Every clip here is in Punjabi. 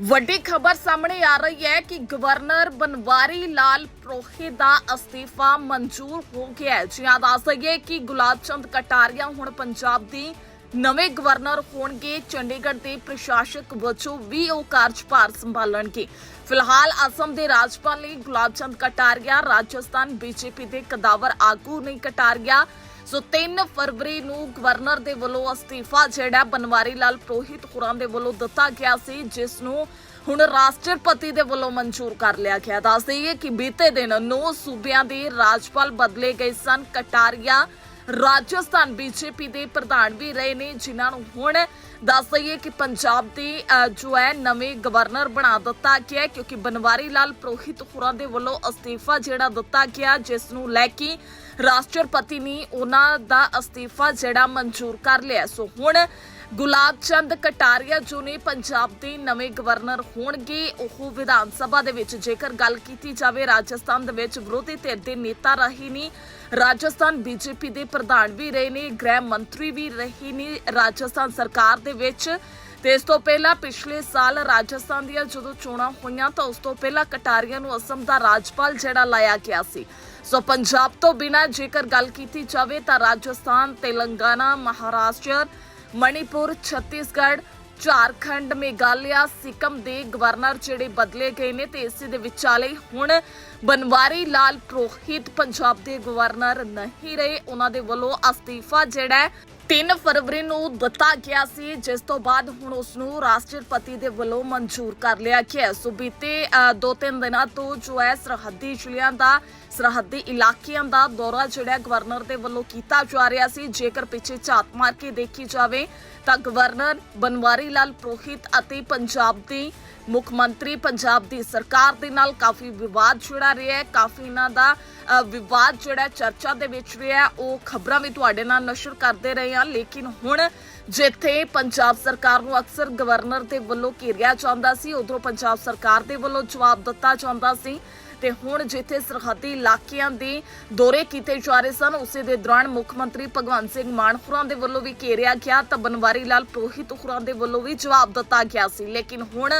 ਵੱਡੀ ਖਬਰ ਸਾਹਮਣੇ ਆ ਰਹੀ ਹੈ ਕਿ ਗਵਰਨਰ ਬਨਵਾਰੀ ਲਾਲ ਪ੍ਰੋਹਿਤ ਦਾ ਅਸਤੀਫਾ ਮਨਜ਼ੂਰ ਹੋ ਗਿਆ ਹੈ। ਜੀ ਦੱਸ ਦਈਏ ਕਿ ਗੁਲਾਬ ਚੰਦ ਕਟਾਰੀਆ ਹੁਣ ਪੰਜਾਬ ਦੀ ਨਵੇਂ ਗਵਰਨਰ ਹੋਣਗੇ, ਚੰਡੀਗੜ੍ਹ ਦੇ ਪ੍ਰਸ਼ਾਸਕ ਵਜੋਂ ਵੀ ਉਹ ਕਾਰਜਭਾਰ ਸੰਭਾਲਣਗੇ। ਫਿਲਹਾਲ ਅਸਮ ਦੇ ਰਾਜਪਾਲ ਨੇ ਗੁਲਾਬ ਚੰਦ ਕਟਾਰੀਆ ਰਾਜਸਥਾਨ ਬੀਜੇਪੀ ਦੇ ਕਦਾਵਰ ਆਗੂ ਨੇ ਕਟਾਰੀਆ ਸੋ 3 ਫਰਵਰੀ ਨੂੰ ਗਵਰਨਰ ਦੇ ਵੱਲੋਂ ਅਸਤੀਫਾ ਜਿਹੜਾ ਬਨਵਾਰੀ ਲਾਲ ਪ੍ਰੋਹਿਤ ਹੋਰਾਂ ਦੇ ਵੱਲੋਂ ਦਿੱਤਾ ਗਿਆ ਸੀ, ਜਿਸ ਨੂੰ ਹੁਣ ਰਾਸ਼ਟਰਪਤੀ ਦੇ ਵੱਲੋਂ ਮਨਜ਼ੂਰ ਕਰ ਲਿਆ ਗਿਆ। ਦੱਸ ਦਈਏ ਕਿ ਬੀਤੇ ਦਿਨ ਨੌ ਸੂਬਿਆਂ ਦੇ ਰਾਜਪਾਲ ਬਦਲੇ ਗਏ ਸਨ ਕਟਾਰੀਆ ਰਾਜਸਥਾਨ ਬੀਜੇਪੀ ਦੇ ਪ੍ਰਧਾਨ ਵੀ ਰਹੇ ਨੇ ਜਿਨ੍ਹਾਂ ਨੂੰ ਹੁਣ ਦੱਸ ਦਈਏ ਕਿ ਪੰਜਾਬ ਦੇ ਅ, ਜੋ ਹੈ ਨਵੇਂ ਗਵਰਨਰ ਬਣਾ ਦਿੱਤਾ ਗਿਆ ਕਿਉਂਕਿ ਬਨਵਾਰੀ ਲਾਲ ਪ੍ਰੋਹਿਤ ਹੋਰਾਂ ਦੇ ਵੱਲੋਂ ਅਸਤੀਫਾ ਜਿਹੜਾ ਦਿੱਤਾ ਗਿਆ ਜਿਸ ਨੂੰ ਲੈ ਕੇ ਰਾਸ਼ਟਰਪਤੀ ਨੇ ਉਹਨਾਂ ਦਾ ਅਸਤੀਫਾ ਜਿਹੜਾ ਮਨਜ਼ੂਰ ਕਰ ਲਿਆ ਸੋ ਹੁਣ ਗੁਲਾਬ ਚੰਦ ਕਟਾਰੀਆ ਜੋ ਨੇ ਪੰਜਾਬ ਦੇ ਨਵੇਂ ਗਵਰਨਰ ਹੋਣਗੇ, ਉਹ ਵਿਧਾਨ ਸਭਾ ਦੇ ਵਿੱਚ ਜੇਕਰ ਗੱਲ ਕੀਤੀ ਜਾਵੇ, ਰਾਜਸਥਾਨ ਦੇ ਵਿੱਚ ਵਿਰੋਧੀ ਧਿਰ ਦੇ ਨੇਤਾ ਰਹੇ ਨੇ। ਰਾਜਸਥਾਨ ਬੀਜੇਪੀ ਦੇ ਪ੍ਰਧਾਨ ਵੀ ਰਹੇ ਨੇ, ਗ੍ਰਹਿ ਮੰਤਰੀ ਵੀ ਰਹੇ ਨੇ ਰਾਜਸਥਾਨ ਸਰਕਾਰ ਦੇ ਵਿੱਚ। ਤੇ ਇਸ ਤੋਂ ਪਹਿਲਾਂ ਪਿਛਲੇ ਸਾਲ ਰਾਜਸਥਾਨ ਦੀਆਂ ਜਦੋਂ ਚੋਣਾਂ ਹੋਈਆਂ ਤਾਂ ਉਸ ਤੋਂ ਪਹਿਲਾਂ ਕਟਾਰੀਆ ਨੂੰ ਅਸਮ ਦਾ ਰਾਜਪਾਲ ਜਿਹੜਾ ਲਾਇਆ ਗਿਆ ਸੀ। ਸੋ ਪੰਜਾਬ ਤੋਂ ਬਿਨਾਂ ਜੇਕਰ ਗੱਲ ਕੀਤੀ ਜਾਵੇ ਤਾਂ ਰਾਜਸਥਾਨ, ਤੇਲੰਗਾਨਾ, ਮਹਾਰਾਸ਼ਟਰ ਮਣੀਪੁਰ, ਛੱਤੀਸਗੜ੍ਹ, ਝਾਰਖੰਡ ਮੇਘਾਲਿਆ, ਸਿੱਕਮ ਦੇ ਗਵਰਨਰ ਜਿਹੜੇ ਬਦਲੇ ਗਏ ਨੇ ਤੇ ਇਸੇ ਦੇ ਵਿਚਾਲੇ ਹੁਣ ਬਨਵਾਰੀ ਲਾਲ ਪ੍ਰੋਹਿਤ ਪੰਜਾਬ ਦੇ ਗਵਰਨਰ ਨਹੀਂ ਰਹੇ। ਉਹਨਾਂ ਦੇ ਵੱਲੋਂ ਅਸਤੀਫਾ ਜਿਹੜਾ 3 ਫਰਵਰੀ ਨੂੰ ਦਿੱਤਾ ਗਿਆ ਸੀ, ਜਿਸ ਤੋਂ ਬਾਅਦ ਹੁਣ ਉਸ ਨੂੰ ਰਾਸ਼ਟਰਪਤੀ ਦੇ ਵੱਲੋਂ ਮਨਜ਼ੂਰ ਕਰ ਲਿਆ ਗਿਆ। ਸੋ ਬੀਤੇ 2-3 ਦਿਨਾਂ ਤੋਂ ਜੋ ਹੈ ਸਰਹੱਦੀ ਜ਼ਿਲ੍ਹਿਆਂ ਦਾ, ਸਰਹੱਦੀ ਇਲਾਕਿਆਂ ਦਾ ਦੌਰਾ ਜਿਹੜਾ ਗਵਰਨਰ ਦੇ ਵੱਲੋਂ ਕੀਤਾ ਜਾ ਰਿਹਾ ਸੀ। ਜੇਕਰ ਪਿੱਛੇ ਝਾਤ ਮਾਰ ਕੇ ਦੇਖੀ ਜਾਵੇ ਤਾਂ ਗਵਰਨਰ ਬਨਵਾਰੀ ਲਾਲ ਪ੍ਰੋਹਿਤ ਅਤੇ ਪੰਜਾਬ ਦੀ ਮੁੱਖ ਮੰਤਰੀ ਪੰਜਾਬ ਦੀ ਸਰਕਾਰ ਦੇ ਨਾਲ ਕਾਫੀ ਵਿਵਾਦ ਛਿੜਾ ਰਿਹਾ ਹੈ, ਕਾਫੀ ਇਹਨਾਂ ਦਾ ਵਿਵਾਦ ਜਿਹੜਾ ਚਰਚਾ ਦੇ ਵਿੱਚ ਰਿਹਾ ਉਹ ਖਬਰਾਂ ਵੀ ਤੁਹਾਡੇ ਨਾਲ ਨਸ਼ਰ ਕਰਦੇ ਰਹੇ ਹਾਂ, ਲੇਕਿਨ ਹੁਣ ਜਿੱਥੇ ਪੰਜਾਬ ਸਰਕਾਰ ਨੂੰ ਅਕਸਰ ਗਵਰਨਰ ਦੇ ਵੱਲੋਂ ਘੇਰਿਆ ਜਾਂਦਾ ਸੀ, ਉਧਰੋਂ ਪੰਜਾਬ ਸਰਕਾਰ ਦੇ ਵੱਲੋਂ ਜਵਾਬ ਦਿੱਤਾ ਜਾਂਦਾ ਸੀ। ਤੇ ਹੁਣ ਜਿੱਥੇ ਸਰਹੱਦੀ ਇਲਾਕਿਆਂ ਦੇ ਦੌਰੇ ਕੀਤੇ ਜਾ ਰਹੇ ਸਨ, ਉਸੇ ਦੇ ਦੌਰਾਨ ਮੁੱਖ ਮੰਤਰੀ ਭਗਵੰਤ ਸਿੰਘ ਮਾਨ ਹੋਰਾਂ ਦੇ ਵੱਲੋਂ ਵੀ ਘੇਰਿਆ ਗਿਆ ਤਾਂ ਬਨਵਾਰੀ ਲਾਲ ਪੁਰੋਹਿਤ ਹੋਰਾਂ ਦੇ ਵੱਲੋਂ ਵੀ ਜਵਾਬ ਦਿੱਤਾ ਗਿਆ ਸੀ। ਲੇਕਿਨ ਹੁਣ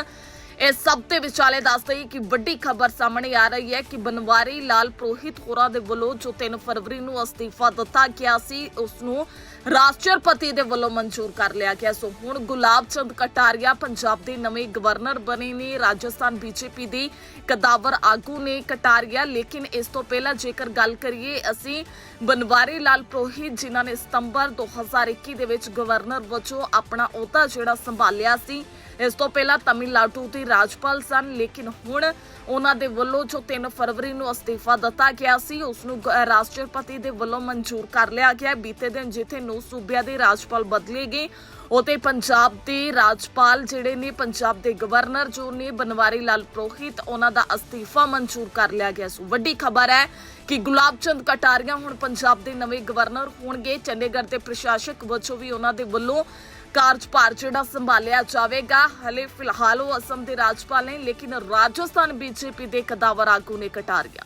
ਇਸ ਸਭ ਦੇ ਵਿਚਾਲੇ ਦੱਸ ਦਈ ਕਿ ਵੱਡੀ ਖਬਰ ਸਾਹਮਣੇ ਆ ਰਹੀ ਹੈ ਕਿ ਬਨਵਾਰੀ ਲਾਲ ਪ੍ਰੋਹਿਤ ਹੋਰਾਂ ਦੇ ਵੱਲੋਂ ਜੋ 3 ਫਰਵਰੀ ਨੂੰ ਅਸਤੀਫਾ ਦਿੱਤਾ ਗਿਆ ਸੀ ਉਸ ਨੂੰ ਰਾਸ਼ਟਰਪਤੀ ਦੇ ਵੱਲੋਂ ਮਨਜ਼ੂਰ ਕਰ ਲਿਆ ਗਿਆ। ਸੋ ਹੁਣ ਗੁਲਾਬ ਚੰਦ ਕਟਾਰੀਆ ਪੰਜਾਬ ਦੇ ਨਵੇਂ ਗਵਰਨਰ ਬਣੇ ਨੇ। ਰਾਜਸਥਾਨ ਬੀਜੇਪੀ ਦੀ ਕਦਾਵਰ ਆਗੂ ਨੇ ਕਟਾਰੀਆ। ਲੇਕਿਨ ਇਸ ਤੋਂ ਪਹਿਲਾਂ ਜੇਕਰ ਗੱਲ ਕਰੀਏ, ਅਸੀਂ ਬਨਵਾਰੀ ਲਾਲ ਪ੍ਰੋਹਿਤ ਜਿਨ੍ਹਾਂ ਨੇ ਸਤੰਬਰ 2021 ਦੇ ਵਿੱਚ ਗਵਰਨਰ ਵਜੋਂ ਆਪਣਾ ਅਹੁਦਾ ਜਿਹੜਾ ਸੰਭਾਲਿਆ ਸੀ, ਇਸ ਤੋਂ ਪਹਿਲਾਂ ਤਮਿਲਨਾਡੂ ਦੀ ਰਾਜਪਾਲ ਸਨ, ਲੇਕਿਨ ਹੁਣ ਉਹਨਾਂ ਦੇ ਵੱਲੋਂ ਜੋ 3 ਫਰਵਰੀ ਨੂੰ ਅਸਤੀਫਾ ਦਿੱਤਾ ਗਿਆ ਸੀ, ਉਸ ਨੂੰ ਰਾਸ਼ਟਰਪਤੀ ਦੇ ਵੱਲੋਂ ਮਨਜ਼ੂਰ ਕਰ ਲਿਆ ਗਿਆ। ਬੀਤੇ ਦਿਨ ਜਿੱਥੇ ਨੌ ਸੂਬਿਆਂ ਦੇ ਰਾਜਪਾਲ ਬਦਲੇ ਗਏ ਉਤੇ ਪੰਜਾਬ ਦੇ ਰਾਜਪਾਲ ਜਿਹੜੇ ਨੇ, ਪੰਜਾਬ ਦੇ ਗਵਰਨਰ ਜੋ ਨੇ, ਬਨਵਾਰੀ ਲਾਲ ਪ੍ਰੋਹਿਤ, ਉਹਨਾਂ ਦਾ ਅਸਤੀਫਾ ਮਨਜ਼ੂਰ ਕਰ ਲਿਆ ਗਿਆ ਸੋ। ਵੱਡੀ ਖਬਰ ਹੈ ਕਿ ਗੁਲਾਬ ਚੰਦ ਕਟਾਰੀਆ ਹੁਣ ਪੰਜਾਬ ਦੇ ਨਵੇਂ ਗਵਰਨਰ ਹੋਣਗੇ। ਚੰਡੀਗੜ੍ਹ ਦੇ ਪ੍ਰਸ਼ਾਸਕ ਵਜੋਂ ਵੀ ਉਹਨਾਂ ਦੇ ਵੱਲੋਂ ਕਾਰਜਭਾਰ ਜਿਹੜਾ ਸੰਭਾਲਿਆ ਜਾਵੇਗਾ। ਹਲੇ ਫਿਲਹਾਲ ਉਹ ਅਸਮ ਦੇ ਰਾਜਪਾਲ ਨੇ, ਲੇਕਿਨ ਰਾਜਸਥਾਨ ਬੀਜੇਪੀ ਦੇ ਕਦਾਵਰ ਆਗੂ ਨੇ ਕਟਾਰਿਆ।